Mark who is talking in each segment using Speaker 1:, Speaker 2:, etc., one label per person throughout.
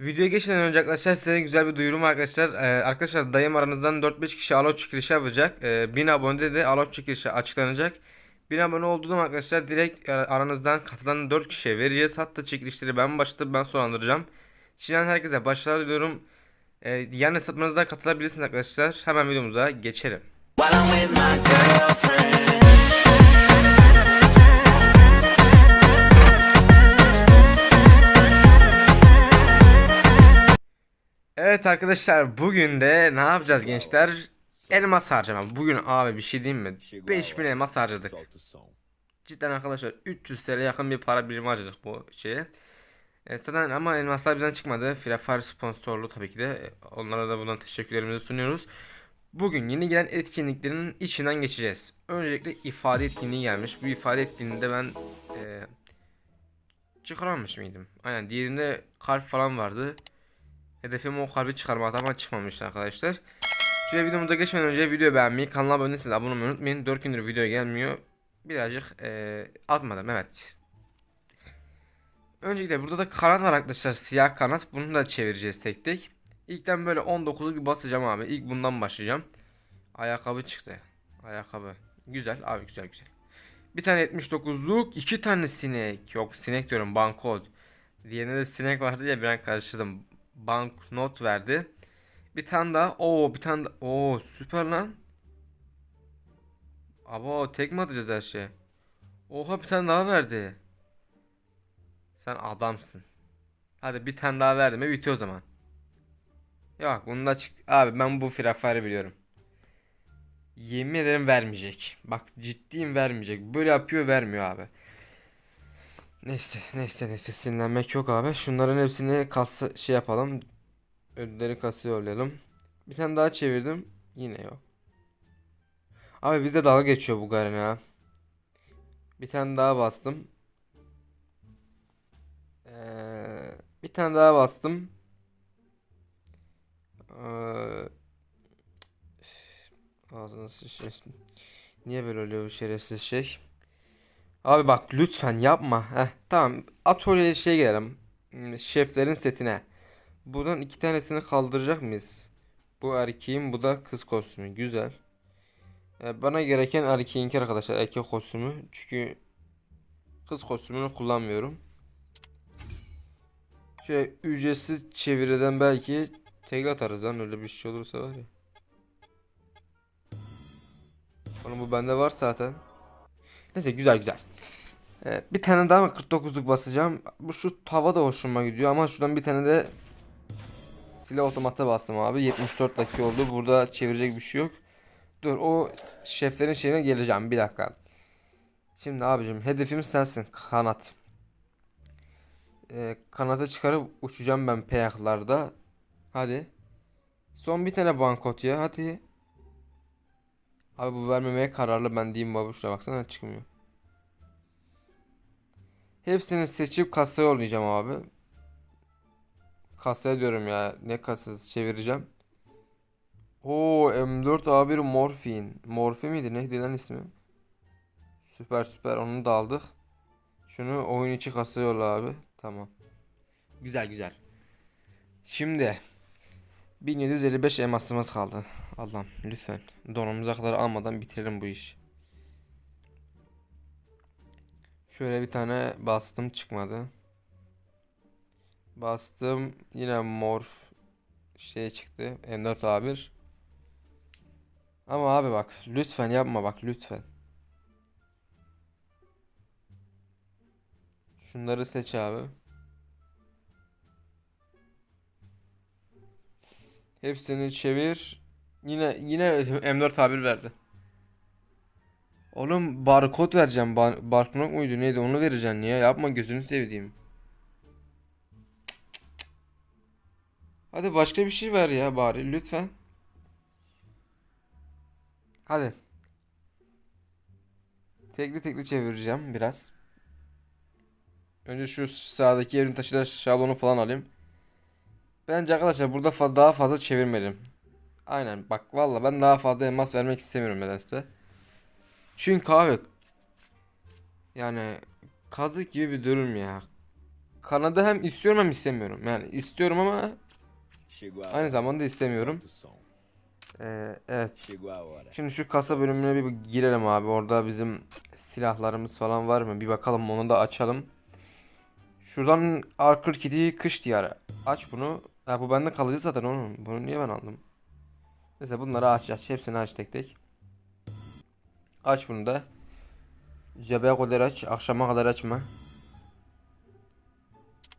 Speaker 1: Videoya geçmeden önce arkadaşlar size güzel bir duyurum arkadaşlar. Ee, arkadaşlar dayım aranızdan 4-5 kişi alo çekilişi yapacak. Ee, 1000 abonede de alo çekilişi açıklanacak. 1000 abone olduğu zaman arkadaşlar direkt e, aranızdan katılan 4 kişiye vereceğiz. Hatta çekilişleri ben başlatıp ben sonlandıracağım. Şimdiden herkese başarılar diliyorum. Ee, yan hesaplarınızda katılabilirsiniz arkadaşlar. Hemen videomuza geçelim.
Speaker 2: While I'm with my girlfriend.
Speaker 1: Arkadaşlar bugün de ne yapacağız gençler? Elmas harcama. Bugün abi bir şey diyeyim mi? 5000 elmas harcadık. Cidden arkadaşlar 300 TL yakın bir para birimi harcadık bu şeye. E, zaten ama elmaslar bizden çıkmadı. Free sponsorlu tabii ki de. E, Onlara da buradan teşekkürlerimizi sunuyoruz. Bugün yeni gelen etkinliklerin içinden geçeceğiz. Öncelikle ifade etkinliği gelmiş. Bu ifade etkinliğinde ben e, çıkaramamış mıydım? Aynen diğerinde kalp falan vardı. Hedefim o kalbi çıkarmak ama çıkmamıştı arkadaşlar. Şöyle videomuza geçmeden önce video beğenmeyi, kanala abone değilseniz abone olmayı unutmayın. 4 gündür video gelmiyor. Birazcık eee atmadım evet. Öncelikle burada da kanat var arkadaşlar. Siyah kanat. Bunu da çevireceğiz tek tek. İlkten böyle 19'u bir basacağım abi. İlk bundan başlayacağım. Ayakkabı çıktı. Ayakkabı. Güzel abi güzel güzel. Bir tane 79'luk, iki tane sinek. Yok sinek diyorum bankod. Diğerinde de sinek vardı ya bir an karıştırdım. Banknot verdi. Bir tane daha. Oo bir tane daha. Oo süper lan. Abo tek mi atacağız her şey? Oha bir tane daha verdi. Sen adamsın. Hadi bir tane daha verdim ve bitiyor o zaman. Yok bunu da çık. Abi ben bu Fire'ı biliyorum. Yemin ederim vermeyecek. Bak ciddiyim vermeyecek. Böyle yapıyor vermiyor abi. Neyse neyse neyse sinirlenmek yok abi. Şunların hepsini kasa şey yapalım. Ödülleri kasaya yollayalım. Bir tane daha çevirdim. Yine yok. Abi bizde dalga geçiyor bu Garen ha. Bir tane daha bastım. Ee, bir tane daha bastım. Ee, ağzına sıçrasın. Niye böyle oluyor bu şerefsiz şey? Abi bak lütfen yapma. Heh, tamam. Atölyeye şey gelelim. Hmm, Şeflerin setine. Buradan iki tanesini kaldıracak mıyız? Bu erkeğin bu da kız kostümü. Güzel. Ee, bana gereken erkeğinki arkadaşlar. Erkek kostümü. Çünkü kız kostümünü kullanmıyorum. Şöyle ücretsiz çeviriden belki tek atarız lan öyle bir şey olursa var ya. Oğlum bu bende var zaten. Neyse güzel güzel. Ee, bir tane daha 49'luk basacağım. Bu şu tava da hoşuma gidiyor ama şuradan bir tane de silah otomata bastım abi. 74 dakika oldu. Burada çevirecek bir şey yok. Dur o şeflerin şeyine geleceğim bir dakika. Şimdi abicim hedefim sensin kanat. Ee, kanata çıkarıp uçacağım ben peyaklarda. Hadi. Son bir tane bankot ya hadi. Abi bu vermemeye kararlı ben diyeyim baba şuna baksana çıkmıyor. Hepsini seçip kasaya yollayacağım abi. Kasaya diyorum ya. Ne kasası çevireceğim. Oo M4 A1 morfin. Morfi miydi neydi lan ismi? Süper süper onu da aldık. Şunu oyun içi kasaya yolla abi. Tamam. Güzel güzel. Şimdi 1755 elmasımız kaldı. Allah'ım lütfen donumuza kadar almadan bitirelim bu işi. Şöyle bir tane bastım çıkmadı. Bastım yine morf şey çıktı. M4 A1. Ama abi bak lütfen yapma bak lütfen. Şunları seç abi. Hepsini çevir. Yine yine M4 A1 verdi. Oğlum barkod vereceğim. Bar barknok muydu neydi onu vereceksin ya. Yapma gözünü sevdiğim. Hadi başka bir şey ver ya bari lütfen. Hadi. Tekli tekli çevireceğim biraz. Önce şu sağdaki evin taşıyla şablonu falan alayım. Bence arkadaşlar burada fa- daha fazla çevirmedim. Aynen bak valla ben daha fazla elmas vermek istemiyorum nedense. Çünkü abi yani kazık gibi bir durum ya. Kanada hem istiyorum hem istemiyorum. Yani istiyorum ama aynı zamanda istemiyorum. Ee, evet. Şimdi şu kasa bölümüne bir girelim abi. Orada bizim silahlarımız falan var mı? Bir bakalım onu da açalım. Şuradan R42 kış diyarı. Aç bunu. Ha bu bende kalıcı zaten oğlum. Bunu niye ben aldım? Neyse bunları aç aç. Hepsini aç tek tek. Aç bunu da. Cebeye kadar aç. Akşama kadar açma.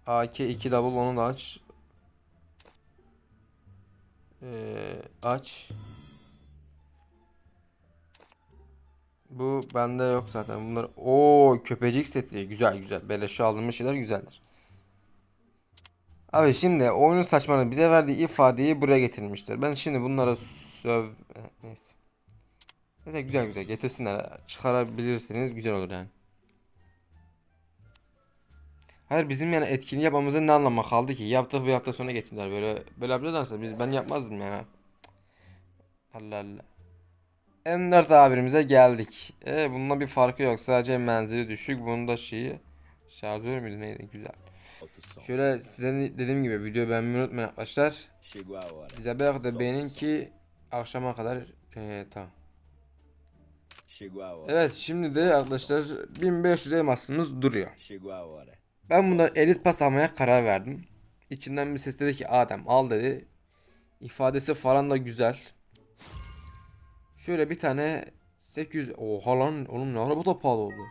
Speaker 1: AK2 double onu da aç. Ee, aç. Bu bende yok zaten. Bunlar o köpecik seti güzel güzel. Beleşe aldığımız şeyler güzeldir. Abi şimdi oyunun saçmalığı bize verdiği ifadeyi buraya getirmişler. Ben şimdi bunlara söv eh, neyse. Neyse güzel güzel getirsinler. Çıkarabilirseniz güzel olur yani. Hayır bizim yani etkinliği yapmamızın ne anlamı kaldı ki? Yaptık bir hafta sonra getirdiler böyle böyle yapıyorlarsa biz ben yapmazdım yani. Allah Allah. M4 abimize geldik. E bununla bir farkı yok. Sadece menzili düşük. Bunun da şeyi şarjör müydü neydi? Güzel. Şöyle size dediğim gibi video beğenmeyi unutmayın arkadaşlar. Bize
Speaker 3: o
Speaker 1: beğenin ki akşama kadar e, tamam. Evet şimdi de arkadaşlar 1500 elmasımız duruyor. Ben bundan elit pas almaya karar verdim. İçinden bir ses dedi ki Adem al dedi. İfadesi falan da güzel. Şöyle bir tane 800 oha lan oğlum ne araba da pahalı oldu.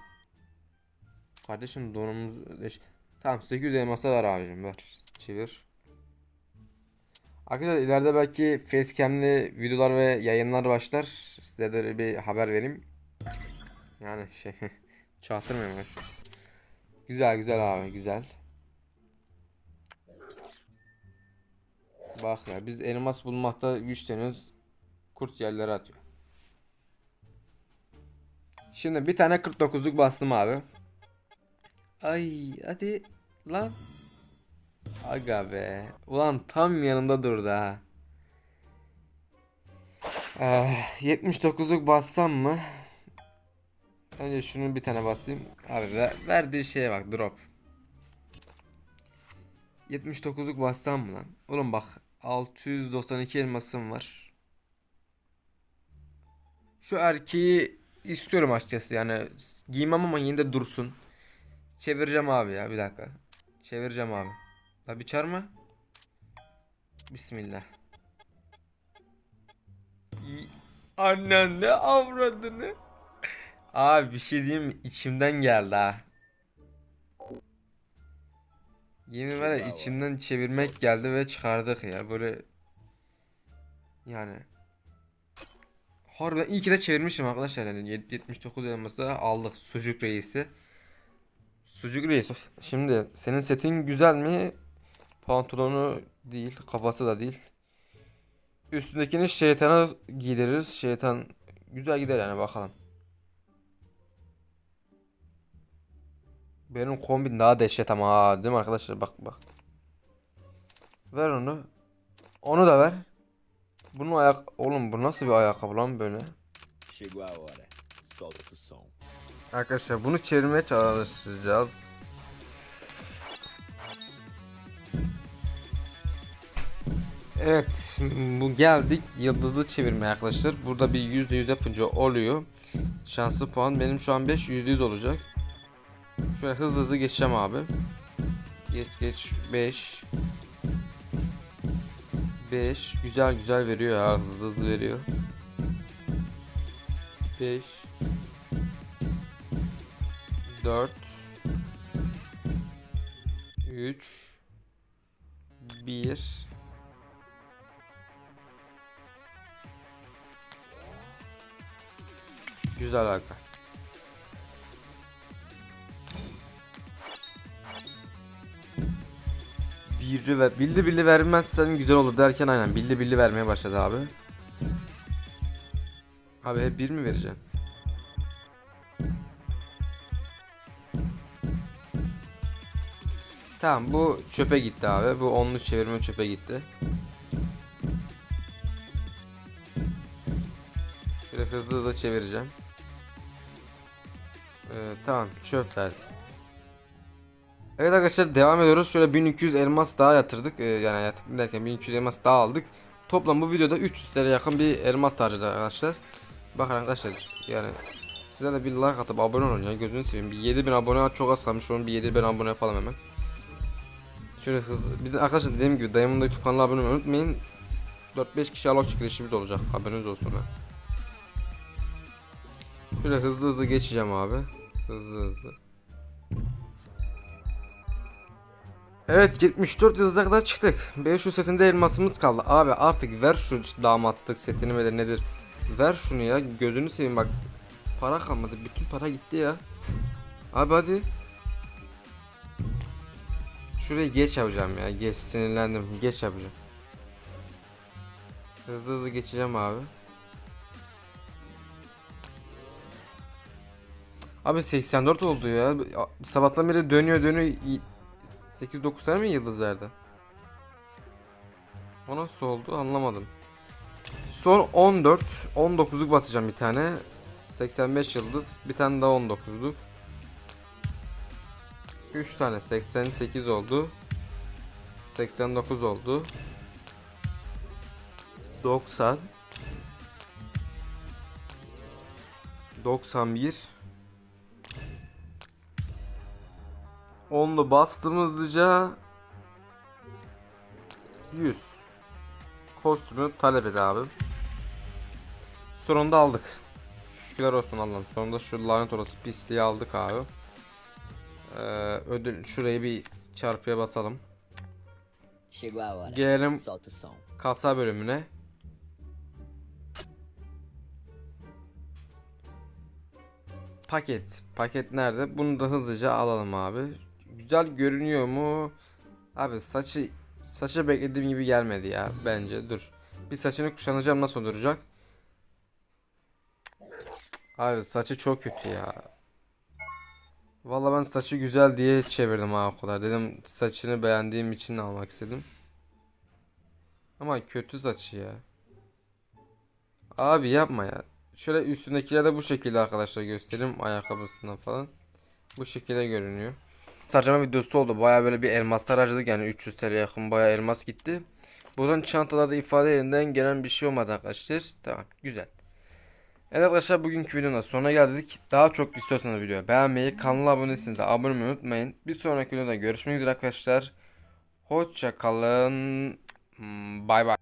Speaker 1: Kardeşim donumuz Tamam 800 elmasa ver abicim ver. Çevir. Arkadaşlar ileride belki facecam'li videolar ve yayınlar başlar. Size de bir haber vereyim. Yani şey çaktırmıyorum. ben. Güzel güzel abi güzel. Bak ya biz elmas bulmakta güçleniyoruz. Kurt yerlere atıyor. Şimdi bir tane 49'luk bastım abi. Ay hadi lan. Aga be. Ulan tam yanımda durdu ha. Eh, 79'luk bassam mı? Önce şunu bir tane basayım. Abi ver- verdiği şeye bak drop. 79'luk bassam mı lan? Oğlum bak 692 elmasım var. Şu erkeği istiyorum açıkçası yani giymem ama yine de dursun. Çevireceğim abi ya bir dakika. Çevireceğim abi. La bir çarma. Bismillah. Annen ne avradını. Abi bir şey diyeyim mi? İçimden geldi ha. Yemin var içimden çevirmek geldi ve çıkardık ya böyle yani Harbiden iyi ki de çevirmişim arkadaşlar yani Yet- 79 elması aldık sucuk reisi Sucuk reis şimdi senin setin güzel mi? Pantolonu değil kafası da değil Üstündekini şeytana giydiririz şeytan güzel gider yani bakalım Benim kombin daha dehşet ama ha, değil mi arkadaşlar? Bak bak. Ver onu. Onu da ver. Bunun ayak... Oğlum bu nasıl bir ayakkabı lan böyle?
Speaker 3: Chegou a hora. Solta o som.
Speaker 1: Arkadaşlar bunu çevirmeye çalışacağız. Evet bu geldik yıldızlı çevirmeye arkadaşlar. Burada bir %100 yapınca oluyor. Şanslı puan benim şu an 5 %100 olacak. Şöyle hızlı hızlı geçeceğim abi. Geç geç 5 5 güzel güzel veriyor ya hızlı hızlı veriyor. 5 4 3 1 Güzel aga. Biri ver. Bildi bildi vermezsen güzel olur derken aynen bildi bildi vermeye başladı abi. Abi hep bir mi vereceksin? Tamam bu çöpe gitti abi. Bu onlu çevirme çöpe gitti. Şöyle hızlı hızlı çevireceğim. Ee, tamam çöp. Evet arkadaşlar devam ediyoruz. Şöyle 1200 elmas daha yatırdık. Ee, yani yatırdık derken 1200 elmas daha aldık. Toplam bu videoda 300 TL yakın bir elmas harcadık arkadaşlar. Bakın arkadaşlar yani size de bir like atıp abone olun ya gözünü seveyim. Bir 7000 abone çok az kalmış. Onu bir 7000 abone yapalım hemen. Şöyle hızlı. Bir de arkadaşlar dediğim gibi dayımın da YouTube kanalına abone olmayı unutmayın. 4-5 kişi alok çekilişimiz olacak. Haberiniz olsun ha. Şöyle hızlı hızlı geçeceğim abi. Hızlı hızlı. Evet 74 yıldızına kadar çıktık. 500 setinde elmasımız kaldı. Abi artık ver şu damatlık setini mi de nedir? Ver şunu ya gözünü seveyim bak. Para kalmadı. Bütün para gitti ya. Abi hadi. Şurayı geç yapacağım ya. Geç sinirlendim. Geç yapacağım. Hızlı hızlı geçeceğim abi. Abi 84 oldu ya. Sabahtan beri dönüyor dönüyor. 8-9 tane mi yıldız verdi? O nasıl oldu anlamadım. Son 14, 19'luk basacağım bir tane. 85 yıldız, bir tane daha 19'luk. 3 tane. 88 oldu. 89 oldu. 90 91 Onlu bastım hızlıca. 100 Kostümü talep et abi. Sonunda aldık. Şükürler olsun Allah'ım. Sonunda şu lanet olası pisliği aldık abi ee, Ödül şurayı bir çarpıya basalım. Gelelim kasa bölümüne Paket. Paket nerede? Bunu da hızlıca alalım abi. Güzel görünüyor mu? Abi saçı saçı beklediğim gibi gelmedi ya bence. Dur. Bir saçını kuşanacağım nasıl duracak? Abi saçı çok kötü ya. Vallahi ben saçı güzel diye çevirdim ha o kadar. Dedim saçını beğendiğim için almak istedim. Ama kötü saçı ya. Abi yapma ya. Şöyle üstündekiler de bu şekilde arkadaşlar göstereyim ayakkabısından falan. Bu şekilde görünüyor. Sarcama videosu oldu. Baya böyle bir elmaslar harcadık yani 300 TL yakın baya elmas gitti. Buradan çantalarda ifade yerinden gelen bir şey olmadı arkadaşlar. Tamam güzel. Evet arkadaşlar bugünkü videonun da sonuna geldik. Daha çok istiyorsanız video beğenmeyi, kanala abone değilseniz de abone olmayı unutmayın. Bir sonraki videoda görüşmek üzere arkadaşlar. Hoşça kalın. Hmm, Bay bay.